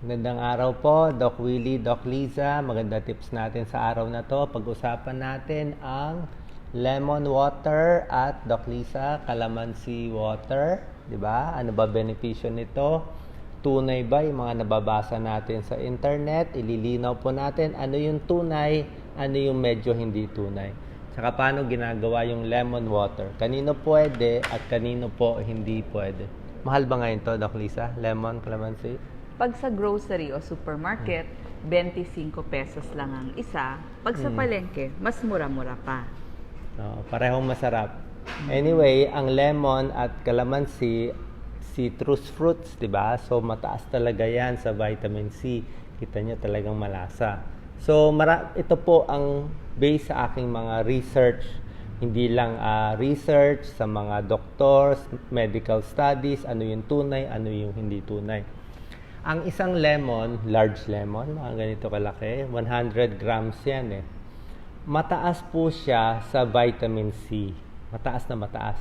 Magandang araw po, Doc Willie, Doc Liza. Maganda tips natin sa araw na to. Pag-usapan natin ang lemon water at Doc Liza, calamansi water. ba? Ano ba benepisyo nito? Tunay ba yung mga nababasa natin sa internet? Ililinaw po natin ano yung tunay, ano yung medyo hindi tunay. Tsaka paano ginagawa yung lemon water? Kanino pwede at kanino po hindi pwede? Mahal ba ngayon to, Doc Lisa? Lemon, calamansi? Pag sa grocery o supermarket, 25 pesos lang ang isa. Pag sa palengke, mas mura-mura pa. No, parehong masarap. Anyway, ang lemon at calamansi, citrus fruits, 'di ba? So mataas talaga 'yan sa vitamin C. Kita niyo talagang malasa. So mara- ito po ang base sa aking mga research. Hindi lang ah, research sa mga doctors, medical studies, ano yung tunay, ano yung hindi tunay. Ang isang lemon, large lemon, mga ganito kalaki, 100 grams yan eh mataas po siya sa vitamin C. Mataas na mataas.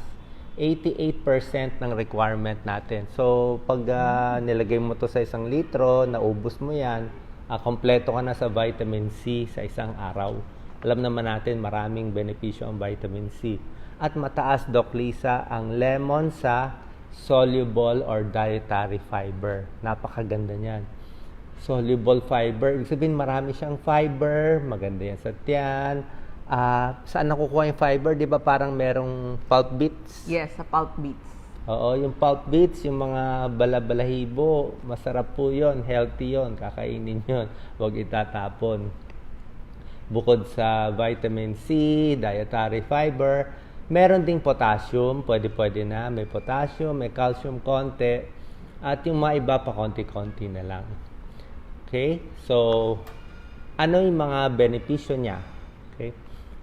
88% ng requirement natin. So, pag ah, nilagay mo to sa isang litro, naubos mo yan, ah, kompleto ka na sa vitamin C sa isang araw. Alam naman natin, maraming benepisyo ang vitamin C. At mataas, Doc Lisa, ang lemon sa soluble or dietary fiber. Napakaganda niyan soluble fiber. Ibig sabihin, marami siyang fiber, maganda yan sa tiyan. Ah, saan nakukuha yung fiber? Di ba parang merong pulp bits? Yes, sa pulp beets. Oo, yung pulp bits, yung mga balabalahibo, masarap po yon healthy yon kakainin yon huwag itatapon. Bukod sa vitamin C, dietary fiber, meron ding potassium, pwede-pwede na, may potassium, may calcium konti, at yung mga iba pa konti-konti na lang. Okay? So, ano yung mga benepisyo niya? Okay?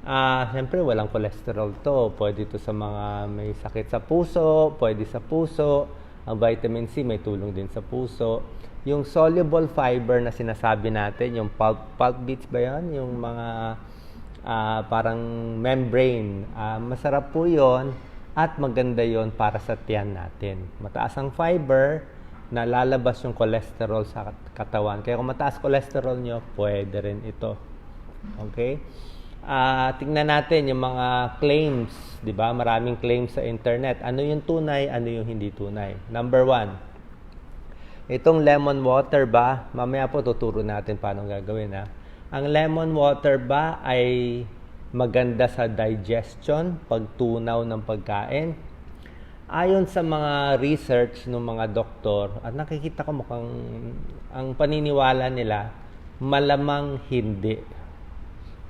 Ah, siyempre walang cholesterol to. Pwede to sa mga may sakit sa puso, pwede sa puso. Ang vitamin C may tulong din sa puso. Yung soluble fiber na sinasabi natin, yung pulp, pulp bits ba yan? Yung mga ah, parang membrane. Ah, masarap po yon at maganda yon para sa tiyan natin. Mataas ang fiber, nalalabas yung cholesterol sa kat- katawan. Kaya kung mataas cholesterol nyo, pwede rin ito. Okay? Ah, tingnan natin yung mga claims, 'di ba? Maraming claims sa internet. Ano yung tunay, ano yung hindi tunay? Number one, itong lemon water ba? Mamaya po tuturo natin paano gagawin ha. Ang lemon water ba ay maganda sa digestion, pagtunaw ng pagkain? Ayon sa mga research ng mga doktor, at nakikita ko mukhang ang paniniwala nila, malamang hindi.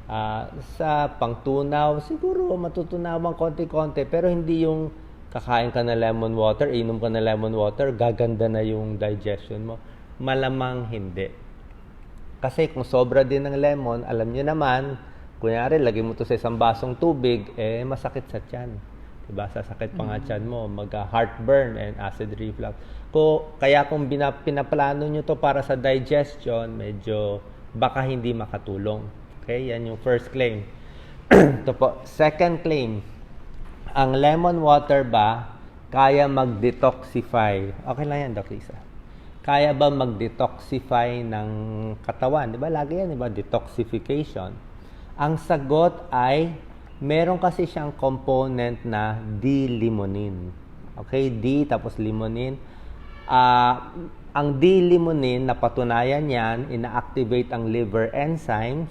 Ah, sa pangtunaw, siguro matutunawan konti-konti, pero hindi yung kakain ka na lemon water, inom ka na lemon water, gaganda na yung digestion mo. Malamang hindi. Kasi kung sobra din ng lemon, alam niyo naman, kunyari, lagay mo to sa isang basong tubig, eh, masakit sa tiyan. Diba? Sasakit pa nga tiyan mo, mag-heartburn and acid reflux. Ko, kaya kung bina, pinaplano nyo to para sa digestion, medyo baka hindi makatulong. Okay, yan yung first claim. Ito po, second claim, ang lemon water ba kaya mag-detoxify? Okay lang yan, Doc Lisa. Kaya ba mag-detoxify ng katawan? Di ba? Lagi yan, di ba? Detoxification. Ang sagot ay meron kasi siyang component na D-limonin. Okay, D tapos limonin. Ah, ang D-limonin, napatunayan yan, ina-activate ang liver enzymes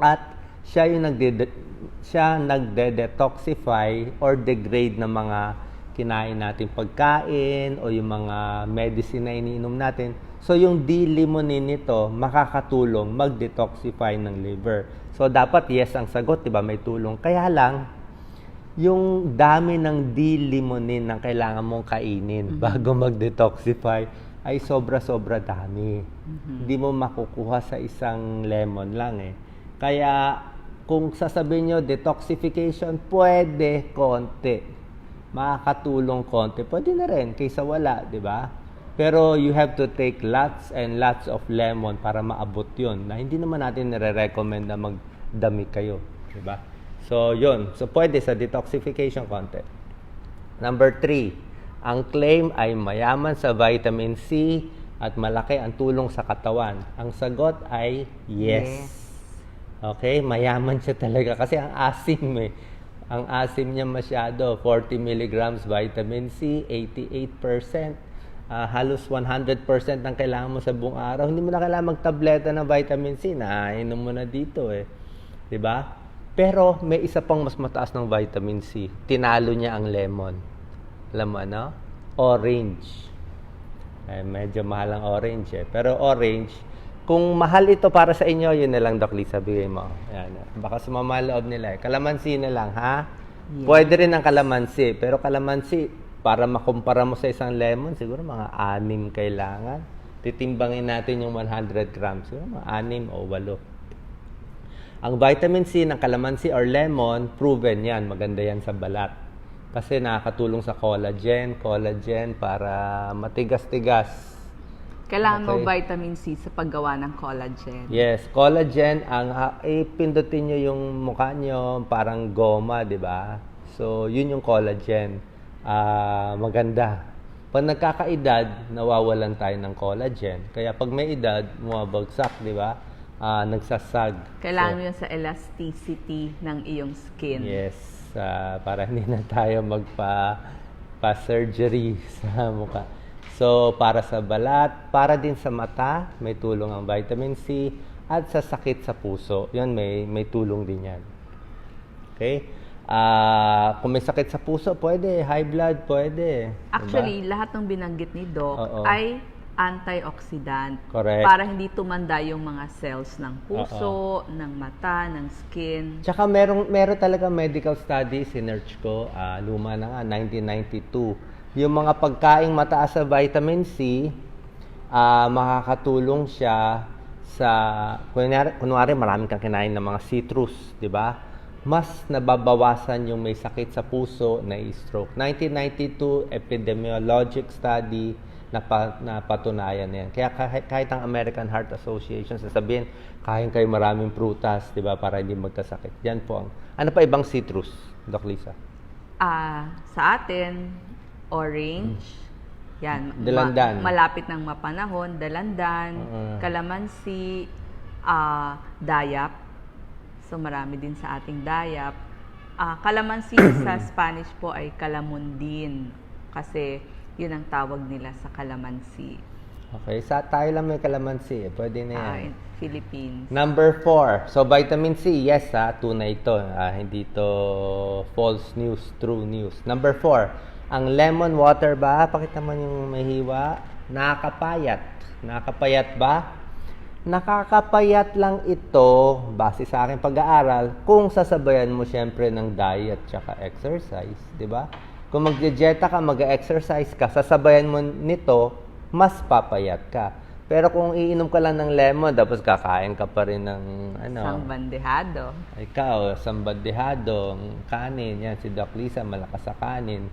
at siya yung nagde siya nagde-detoxify or degrade ng mga kinain natin pagkain o yung mga medicine na iniinom natin. So yung D-limonin nito makakatulong mag-detoxify ng liver. So dapat yes ang sagot, 'di ba? May tulong. Kaya lang yung dami ng D-limonin na kailangan mong kainin bago mag-detoxify ay sobra-sobra dami. Hindi mo makukuha sa isang lemon lang eh. Kaya kung sasabihin nyo detoxification, pwede konti. Makakatulong konti. Pwede na rin kaysa wala, di ba? Pero you have to take lots and lots of lemon para maabot yun. Na hindi naman natin nire-recommend na magdami kayo. Di ba? So, yun. So, pwede sa detoxification content. Number three, ang claim ay mayaman sa vitamin C, at malaki ang tulong sa katawan? Ang sagot ay yes. Okay, mayaman siya talaga kasi ang asim eh. Ang asim niya masyado, 40 milligrams vitamin C, 88%, ah, halos 100% ang kailangan mo sa buong araw. Hindi mo na kailangan magtableta ng vitamin C, nainom mo na dito eh. 'Di ba? Pero may isa pang mas mataas ng vitamin C. Tinalo niya ang lemon. Alam mo ano? Orange. Eh, medyo mahal ang orange eh. Pero orange, kung mahal ito para sa inyo, yun na lang, Doc Lisa, bigay mo. Yan. Baka sumama loob nila eh. Kalamansi na lang, ha? Pwede rin ang kalamansi. Pero kalamansi, para makumpara mo sa isang lemon, siguro mga anim kailangan. Titimbangin natin yung 100 grams. Siguro mga anim o walo. Ang vitamin C ng kalamansi or lemon, proven yan. Maganda yan sa balat. Kasi nakakatulong sa collagen, collagen para matigas-tigas. Kailangan mo Okay. vitamin C sa paggawa ng collagen. Yes, collagen ang ha, ipindutin nyo yung mukha nyo parang goma, 'di ba? So, yun yung collagen. Ah, maganda. Pag nagkakaedad, nawawalan tayo ng collagen. Kaya pag may edad, bumabagsak, 'di ba? Ah, nagsasag. Kailangan mo So, yun sa elasticity ng iyong skin. Yes, ah, para hindi na tayo magpa pa-surgery sa mukha. So, para sa balat, para din sa mata, may tulong ang vitamin C at sa sakit sa puso, yun may may tulong din yan. Okay? Ah, kung may sakit sa puso, pwede. High blood, pwede. Diba? Actually, lahat ng binanggit ni Doc Oo. ay antioxidant. Correct. Para hindi tumanda yung mga cells ng puso, ng mata, ng skin. Tsaka merong, meron talaga medical study, sinerch ko, ah, luma na nga, 1992. Yung mga pagkaing mataas sa vitamin C, ah, makakatulong siya sa, kunwari, kunwari maraming kang kinain ng mga citrus, di ba? Mas nababawasan yung may sakit sa puso na stroke. 1992 epidemiologic study na napatunayan na yan. Kaya kahit, kahit ang American Heart Association sasabihin, kain kayo maraming prutas, di ba, para hindi magkasakit. Yan po ang, ano pa ibang citrus, Doc Lisa? Ah, sa atin, orange. Yan. ma- Dalandan. malapit ng mapanahon, dalandan, Oo. kalamansi, ah, dayap. So marami din sa ating dayap. Ah, kalamansi sa Spanish po ay kalamundin kasi yun ang tawag nila sa kalamansi. Okay, sa tayo lang may kalamansi, eh. pwede na yan. In Philippines. Number four. So, vitamin C, yes ha, tunay ito. Ah, hindi to false news, true news. Number four, ang lemon water ba? Pakita mo yung may hiwa. Nakakapayat. Nakakapayat ba? Nakakapayat lang ito, base sa aking pag-aaral, kung sasabayan mo syempre ng diet tsaka exercise, di ba? Kung magdidieta ka, mag-exercise ka, sasabayan mo nito, mas papayat ka. Pero kung iinom ka lang ng lemon, tapos kakain ka pa rin ng ano, Isang bandehado. ikaw, sambandehado, kanin, yan, si Doc Lisa, malakas sa kanin,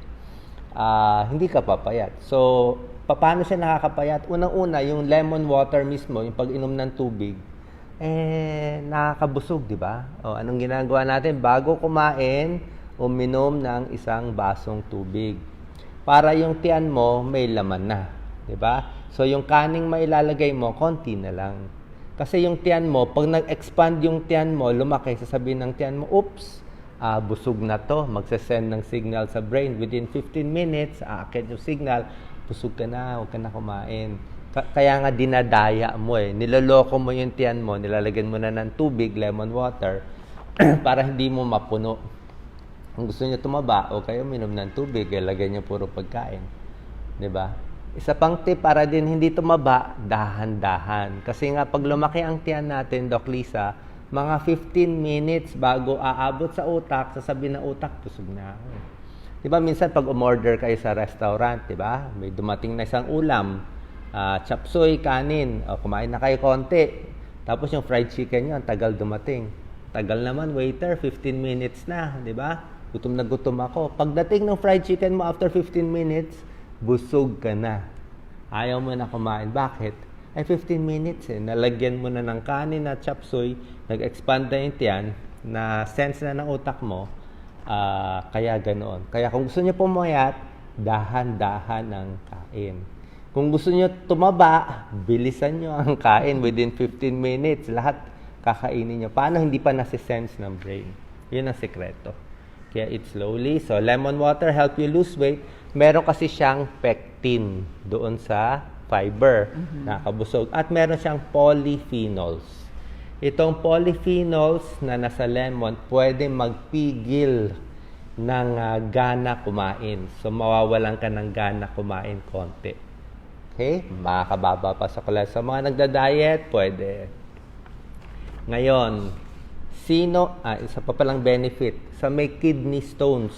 ah, hindi ka papayat. So, pa- paano siya nakakapayat? Unang-una, yung lemon water mismo, yung pag-inom ng tubig, eh, nakakabusog, di ba? O, anong ginagawa natin? Bago kumain, uminom ng isang basong tubig. Para yung tiyan mo, may laman na. Di ba? So, yung kaning mailalagay mo, konti na lang. Kasi yung tiyan mo, pag nag-expand yung tiyan mo, lumaki, sasabihin ng tiyan mo, oops, ah, busog na to. Magsasend ng signal sa brain. Within 15 minutes, aakit yung signal, busog ka na, huwag ka na kumain. Ka- kaya nga dinadaya mo eh. Niloloko mo yung tiyan mo, nilalagyan mo na ng tubig, lemon water, para hindi mo mapuno. Kung gusto niyo tumaba, o kayo minom ng tubig, eh, lagyan niyo puro pagkain. ba? Isa pang tip para din hindi tumaba, dahan-dahan. Kasi nga pag lumaki ang tiyan natin, Doc Lisa, mga 15 minutes bago aabot sa utak, sasabihin ng utak, busog na ako. 'Di ba minsan pag umorder kayo sa restaurant, 'di ba? May dumating na isang ulam, ah, chop suey, kanin, o kumain na kayo konti. Tapos yung fried chicken ang tagal dumating. Tagal naman, waiter, 15 minutes na, 'di ba? Gutom na gutom ako. Pagdating ng fried chicken mo after 15 minutes, busog ka na. Ayaw mo na kumain. Bakit? Ay 15 minutes eh. Nalagyan mo na ng kanin at chop suey, nag-expand na yung tiyan, na sense na ng utak mo, ah, kaya ganoon. Kaya kung gusto niyo pumayat, dahan-dahan ng kain. Kung gusto nyo tumaba, bilisan nyo ang kain within 15 minutes. Lahat kakainin nyo. Paano hindi pa nasisense ng brain? Yun ang sekreto. Kaya eat slowly. So, lemon water help you lose weight. Meron kasi siyang pectin doon sa fiber. Nakabusog. At meron siyang polyphenols. Itong polyphenols na nasa lemon, pwede magpigil ng ah, gana kumain. So, mawawalan ka ng gana kumain konti. Okay? Makakababa pa sa cholesterol. Sa mga nagda-diet, pwede. Ngayon, sino, ah, isa pa palang benefit, sa may kidney stones,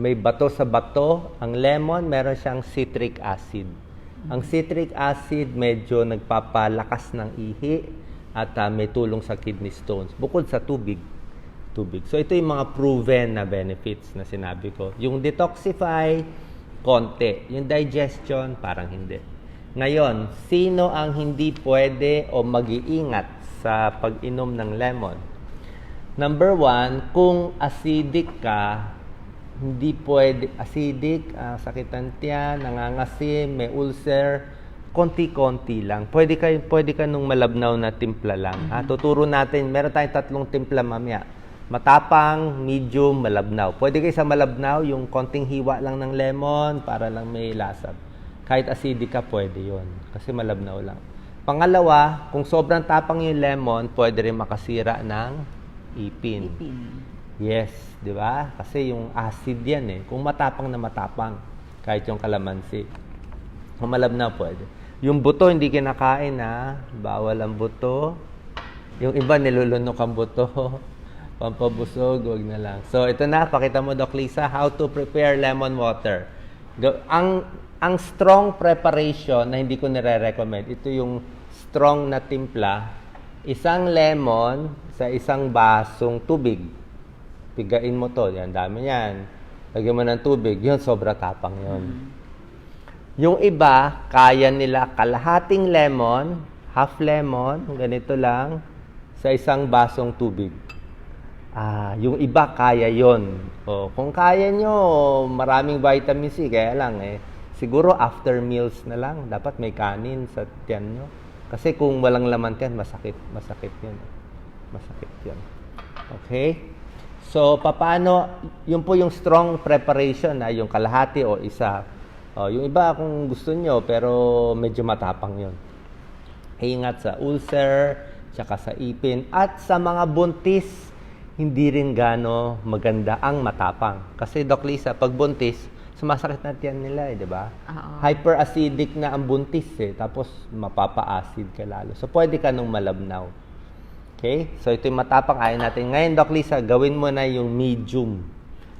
may bato sa bato, ang lemon, meron siyang citric acid. Ang citric acid, medyo nagpapalakas ng ihi at ah, may tulong sa kidney stones, bukod sa tubig. Tubig. So, ito yung mga proven na benefits na sinabi ko. Yung detoxify, konti. Yung digestion, parang hindi. Ngayon, sino ang hindi pwede o mag-iingat sa pag-inom ng lemon? Number one, kung acidic ka, hindi pwede, acidic, ah, sakit ng tiyan, nangangasim, may ulcer, konti-konti lang. Pwede ka, pwede ka nung malabnaw na timpla lang. Ha? Tuturo natin, meron tayong tatlong timpla mamaya. Matapang, medium, malabnaw. Pwede kayo sa malabnaw, yung konting hiwa lang ng lemon para lang may lasap. Kahit acidic ka, pwede yon Kasi malabnaw lang. Pangalawa, kung sobrang tapang yung lemon, pwede rin makasira ng ipin. Ipin. Yes, di ba? Kasi yung acid yan eh. Kung matapang na matapang, kahit yung kalamansi. Kung malabnaw, pwede. Yung buto, hindi kinakain ha. Bawal ang buto. Yung iba, nilulunok ang buto. Pampabusog, wag na lang. So, ito na, pakita mo, Doc Lisa, how to prepare lemon water. Ang, ang strong preparation na hindi ko nire-recommend, ito yung strong na timpla, isang lemon sa isang basong tubig. Pigain mo to, yan, dami yan. Lagyan mo ng tubig, yun, sobra tapang yun. Yung iba, kaya nila kalahating lemon, half lemon, ganito lang, sa isang basong tubig. Ah, yung iba kaya yon. O, kung kaya nyo, maraming vitamin C, kaya lang eh, siguro after meals na lang, dapat may kanin sa tiyan nyo. Kasi kung walang laman tiyan, masakit, masakit yun. Masakit yun. Okay? So, paano, yun po yung strong preparation na yung kalahati o isa. O, yung iba kung gusto nyo, pero medyo matapang yun. Ingat sa ulcer, tsaka sa ipin, at sa mga buntis, hindi rin gano maganda ang matapang. Kasi Doc Lisa, pag buntis, sumasakit na tiyan nila eh, di ba? Oo. Hyperacidic na ang buntis eh, tapos mapapa-acid ka lalo. So, pwede ka nung malabnaw. Okay? So, ito yung matapang ayaw natin. Ngayon, Doc Lisa, gawin mo na yung medium.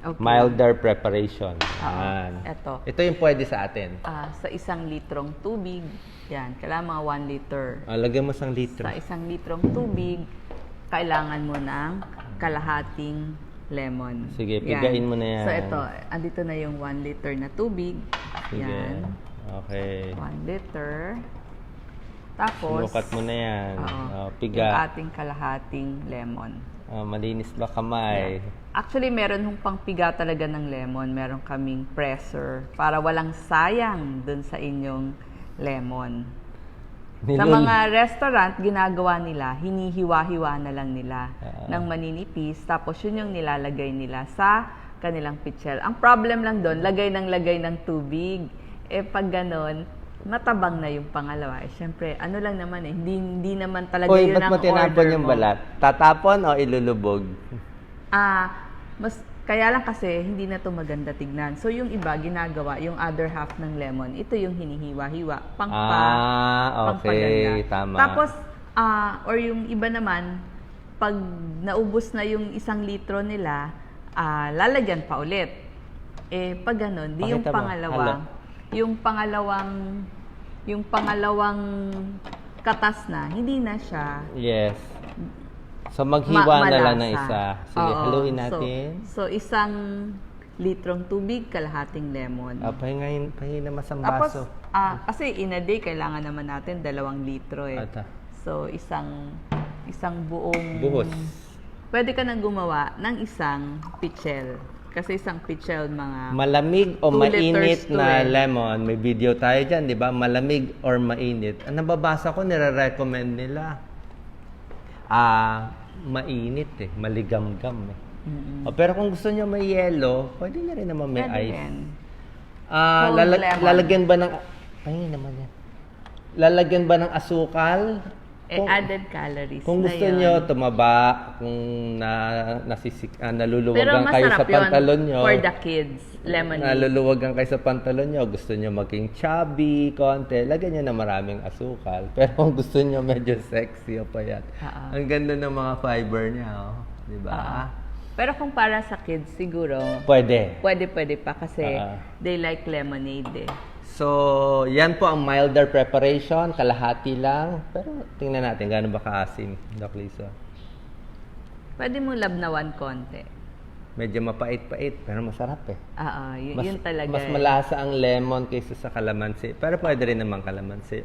Okay. Milder preparation. Yan. Eto. Ito yung pwede sa atin. Ah, sa isang litrong tubig, yan, kailangan mga 1 liter. Ah, lagyan mo sang litro. Sa isang litrong tubig, kailangan mo ng kalahating lemon. Sige, pigain mo na yan. So ito, andito na yung 1 liter na tubig. Sige. Yan. Okay. 1 liter. Tapos, Sinukat mo na yan. oo, Oh, yung piga. ating kalahating lemon. Ah, malinis ba kamay? Actually, meron hong pangpiga talaga ng lemon. Meron kaming presser para walang sayang dun sa inyong lemon. Sa Nilul- mga restaurant, ginagawa nila, hinihiwa-hiwa na lang nila Ah. ng maninipis. Tapos yun yung nilalagay nila sa kanilang pitchel. Ang problem lang doon, lagay ng lagay ng tubig. Eh pag ganon, matabang na yung pangalawa. Eh, syempre, ano lang naman eh, hindi, hindi naman talaga Hoy, yun ba't ang mo tinapon order yung mo. balat? Tatapon o ilulubog? Ah, mas kaya lang kasi hindi na to maganda tignan. So yung iba ginagawa, yung other half ng lemon, ito yung hinihiwa-hiwa, pang Ah, okay. pangpaganda. Tama. Tapos ah or yung iba naman pag naubos na yung isang litro nila, ah, lalagyan pa ulit. Eh pag ganun, di yung Pakita mo. pangalawa, Hala. Yung pangalawang yung pangalawang katas na, hindi na siya Yes. So, Ma- maghiwa na lang ng malasa. isa. Sige, Oo. haluin So- natin. So, isang litrong tubig, kalahating lemon. Ah, pahingayin, pahingayin naman sa Tapos, baso. ah, kasi in a day, kailangan naman natin dalawang litro eh. Ata. So, isang isang buong... Buhos. Pwede ka nang gumawa ng isang pichel. Kasi isang pichel mga Malamig o mainit na eh. lemon. May video tayo dyan, di ba? Malamig or mainit. Ang nababasa ko, nire-recommend nila. Ah, mainit eh. Maligamgam eh. Mm-mm. O, pero kung gusto nyo may yellow, pwede na rin naman may Pwede ice. rin. Ah, lalag- lemon. lalagyan ba ng... Ay, naman yan. Lalagyan ba ng asukal? Eh, Kung- added calories Kung na gusto yun. nyo tumaba, kung na, nasisik, ah, naluluwagan kayo sa masarap yun pantalon nyo, for the kids. Lemonade. naluluwagan kayo sa pantalon nyo, gusto nyo maging chubby, konti, lagyan nyo na maraming asukal. Pero kung gusto nyo medyo sexy o payat, Oo. ang ganda ng mga fiber niya, oh. di ba? Oo. Pero kung para sa kids, siguro, Pwede. pwede pwede pa kasi Oo. they like lemonade eh. So, yan po ang milder preparation, kalahati lang. Pero tingnan natin gaano ba kaasim, Doc Lisa. Pwede mo labnawan konti. Medyo mapait-pait, pero masarap eh. Oo, yun, Mas, yun talaga. mas eh. malasa ang lemon kaysa sa kalamansi. Pero pwede rin naman kalamansi.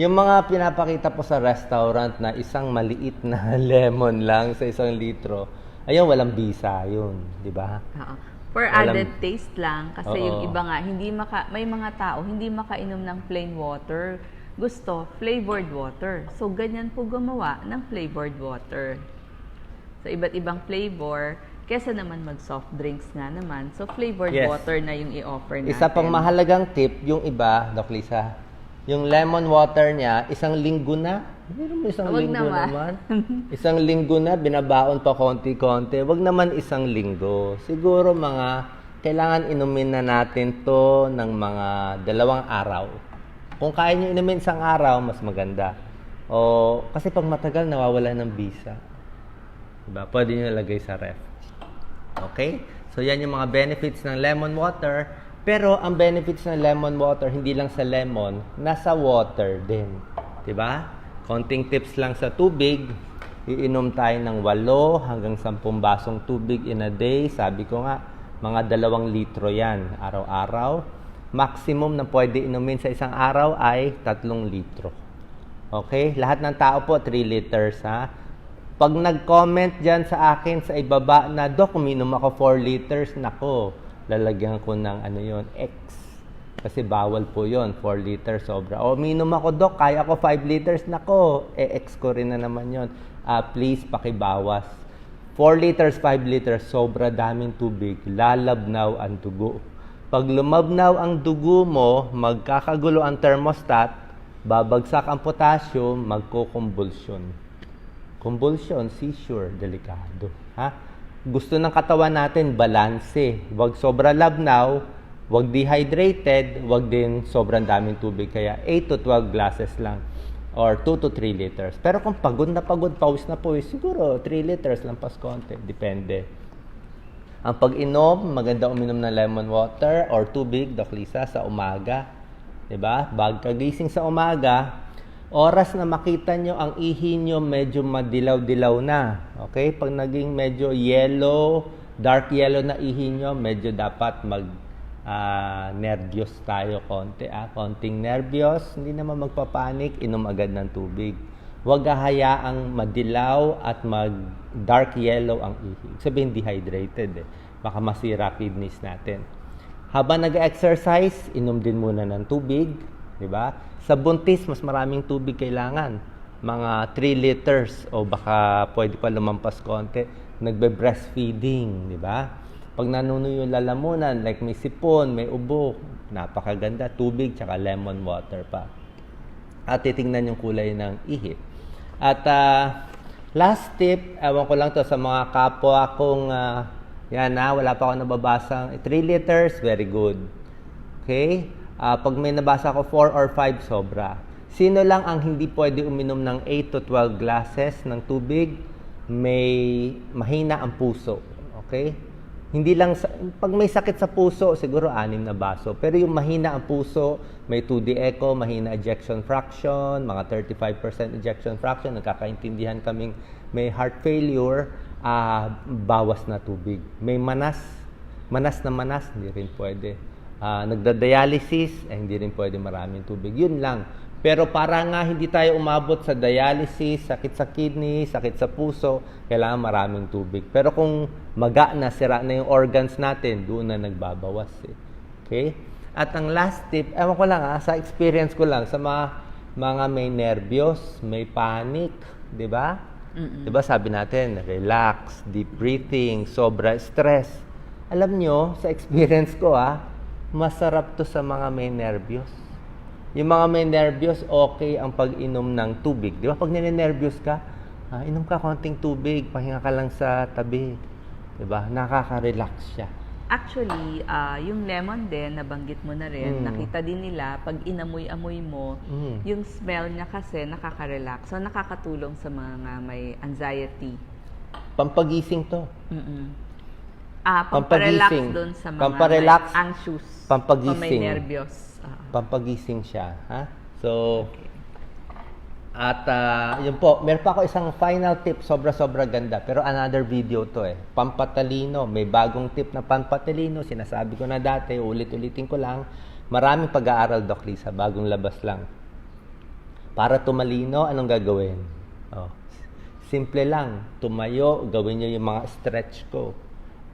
Yung mga pinapakita po sa restaurant na isang maliit na lemon lang sa isang litro, ayun, walang bisa yun, di ba? Oo. For Alam- added taste lang kasi Oo. yung iba nga hindi maka may mga tao hindi makainom ng plain water. Gusto flavored water. So ganyan po gumawa ng flavored water. So iba't ibang flavor kesa naman mag soft drinks nga naman. So flavored Yes. water na yung i-offer natin. Isa pang mahalagang tip, yung iba, Doc Lisa, yung lemon water niya, isang linggo na. Meron mo isang Wag linggo naman. naman. isang linggo na, binabaon pa konti-konti. Wag naman isang linggo. Siguro mga, kailangan inumin na natin to ng mga dalawang araw. Kung kaya nyo inumin isang araw, mas maganda. O, kasi pag matagal, nawawala ng bisa. Diba? Pwede nyo lagay sa ref. Okay? So, yan yung mga benefits ng lemon water. Pero, ang benefits ng lemon water, hindi lang sa lemon, nasa water din. 'Di ba? Konting tips lang sa tubig. Iinom tayo ng 8 hanggang 10 basong tubig in a day. Sabi ko nga, mga dalawang litro yan araw-araw. Maximum na pwede inumin sa isang araw ay 3 litro. Okay? Lahat ng tao po, 3 liters, ha? Pag nag-comment dyan sa akin sa ibaba na, Dok, uminom ako 4 liters, nako, lalagyan ko ng ano yon X. Kasi bawal po yon 4 liters sobra. O uminom ako, Dok, kaya ko 5 liters, nako, e X ko rin na naman yon Ah, please, pakibawas. 4 liters, 5 liters, sobra daming tubig, lalabnaw ang dugo. Pag lumabnaw ang dugo mo, magkakagulo ang thermostat, babagsak ang potassium, magkukumbulsyon. Convulsion, seizure, delikado. Ha? Gusto ng katawan natin, balanse. Huwag sobra labnaw, huwag dehydrated, huwag din sobrang daming tubig. Kaya 8 to 12 glasses lang or 2 to 3 liters. Pero kung pagod na pagod, pawis na pawis, siguro 3 liters lang pas konti. Depende. Ang pag-inom, maganda uminom ng lemon water or tubig, Doc Lisa, sa umaga. ba? Bag kagising sa umaga, oras na makita nyo ang ihi nyo medyo madilaw-dilaw na. Okay? Pag naging medyo yellow, dark yellow na ihi nyo, medyo dapat mag ah, nervyos tayo konti. Ah. Konting nervyos, hindi naman magpapanik, inom agad ng tubig. Huwag hahayaang madilaw at mag dark yellow ang ihi. Sabihin dehydrated eh. Baka masira kidneys natin. Habang nag-exercise, inom din muna ng tubig, di ba? Sa buntis, mas maraming tubig kailangan. Mga 3 liters o baka pwede pa lumampas konti. Nagbe-breastfeeding, di ba? Pag nanuno yung lalamunan, like may sipon, may ubo, napakaganda. Tubig, tsaka lemon water pa at titingnan yung kulay ng ihi. At ah, last tip, ewan ko lang to sa mga kapwa kong, ah, yan na, wala pa ako nababasang 3 liters, very good. Okay? Ah, pag may nabasa ko 4 or 5, sobra. Sino lang ang hindi pwede uminom ng 8 to 12 glasses ng tubig? May mahina ang puso. Okay? Hindi lang sa, pag may sakit sa puso, siguro anim na baso. Pero yung mahina ang puso, may 2D echo, mahina ejection fraction, mga 35% ejection fraction, nagkakaintindihan kaming may heart failure, ah, bawas na tubig. May manas, manas na manas, hindi rin pwede. Ah, nagda-dialysis, eh, hindi rin pwede maraming tubig. Yun lang. Pero para nga hindi tayo umabot sa dialysis, sakit sa kidney, sakit sa puso, kailangan maraming tubig. Pero kung maga na, sira na yung organs natin, doon na nagbabawas. Eh. Okay? At ang last tip, ewan ko lang ha, sa experience ko lang, sa mga, mga may nervyos, may panic, di ba? Di ba sabi natin, relax, deep breathing, sobra stress. Alam nyo, sa experience ko ha, masarap to sa mga may nervyos. Yung mga may nervyos, okay ang pag-inom ng tubig. Di ba? Pag ninenervyos ka, ah, inom ka konting tubig, pahinga ka lang sa tabi. Di ba? Nakaka-relax siya. Actually, ah, yung lemon din, nabanggit mo na rin, Mm. nakita din nila, pag inamoy-amoy mo, Mm. yung smell niya kasi nakaka-relax. So, nakakatulong sa mga may anxiety. Pampagising to. Mm-mm. Ah, pamparelax Pampagising. dun sa mga Pamparelax. may anxious. Pampagising. O may nervyos. Ah. Pampagising siya. Ha? So, at ah, yun po, meron pa ako isang final tip, sobra-sobra ganda. Pero another video to eh. Pampatalino, may bagong tip na pampatalino. Sinasabi ko na dati, ulit-ulitin ko lang. Maraming pag-aaral, Doc Lisa, bagong labas lang. Para tumalino, anong gagawin? Oh. Simple lang. Tumayo, gawin nyo yung mga stretch ko.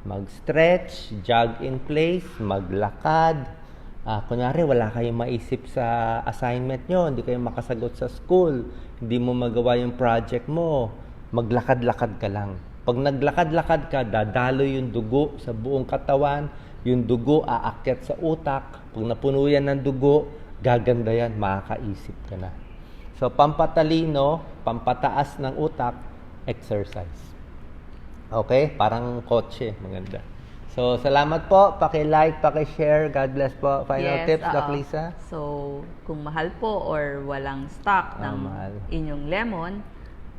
Mag-stretch, jog in place, maglakad. Ah, kunyari, wala kayong maisip sa assignment nyo, hindi kayo makasagot sa school, hindi mo magawa yung project mo, maglakad-lakad ka lang. Pag naglakad-lakad ka, dadalo yung dugo sa buong katawan, yung dugo aakyat sa utak. Pag napuno yan ng dugo, gaganda yan, makakaisip ka na. So, pampatalino, pampataas ng utak, exercise. Okay? Parang kotse. Maganda. So, salamat po. Paki-like, paki-share. God bless po. Final tips, Doc. Lisa? So, kung mahal po or walang stock Ah, ng mahal. inyong lemon,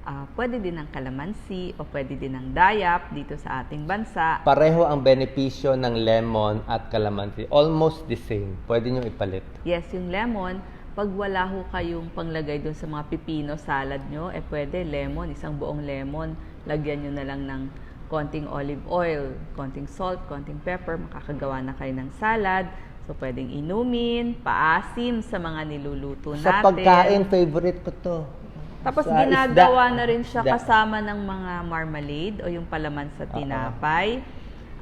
ah, pwede din ng kalamansi o pwede din ng dayap dito sa ating bansa. Pareho ang benepisyo ng lemon at calamansi. Almost the same. Pwede nyo ipalit. Yes, yung lemon, pag wala ho kayong panglagay doon sa mga pipino salad nyo, eh pwede lemon, isang buong lemon. Lagyan nyo na lang ng konting olive oil, konting salt, konting pepper, makakagawa na kayo ng salad. So, pwedeng inumin, paasim sa mga niluluto natin. Sa pagkain, favorite ko to. Tapos Sa ginagawa isda. na rin siya kasama ng mga marmalade o yung palaman sa tinapay.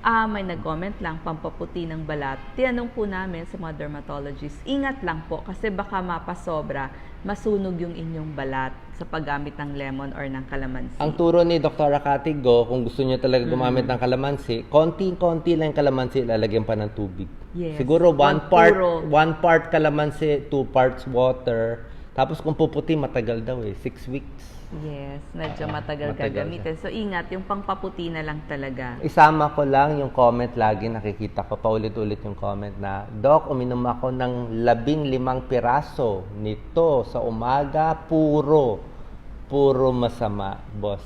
Ah, may nag-comment lang, pampaputi ng balat. Tinanong po namin sa mga dermatologists, ingat lang po kasi baka mapasobra, masunog yung inyong balat sa paggamit ng lemon or ng kalamansi. Ang turo ni Dr. Akatigo, kung gusto niyo talaga gumamit ng kalamansi, konti-konti lang yung kalamansi, lalagyan pa ng tubig. Yes. Siguro one part, puro. one part kalamansi, two parts water. Tapos kung puputi, matagal daw eh. Six weeks. Yes, medyo Oo, matagal, matagal gagamitin. So ingat, yung pangpaputi na lang talaga. Isama ko lang yung comment lagi nakikita ko paulit-ulit yung comment na Doc, uminom ako ng labing limang piraso nito sa umaga, puro, puro masama, boss.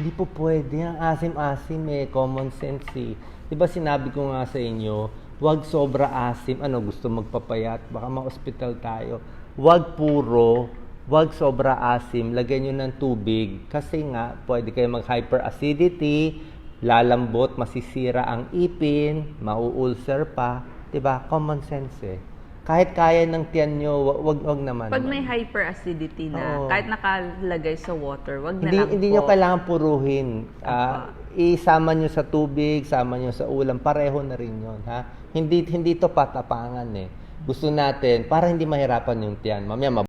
Hindi po pwede, ang asim-asim eh, common sense eh. Di ba sinabi ko nga sa inyo, wag sobra asim, ano gusto magpapayat, baka ma-hospital tayo. Wag puro, wag sobra asim, lagyan nyo ng tubig kasi nga pwede kayo mag-hyperacidity, lalambot, masisira ang ipin, mauulcer pa, 'di ba? Common sense eh. Kahit kaya ng tiyan nyo, wa- wag wag naman. Pag may hyperacidity na, Oo. kahit nakalagay sa water, wag na hindi lang hindi po. nyo kailangan puruhin. Ah, isama nyo sa tubig, sama nyo sa ulam, pareho na rin 'yon, ha? Hindi hindi to patapangan eh. Gusto natin para hindi mahirapan yung tiyan. Mamaya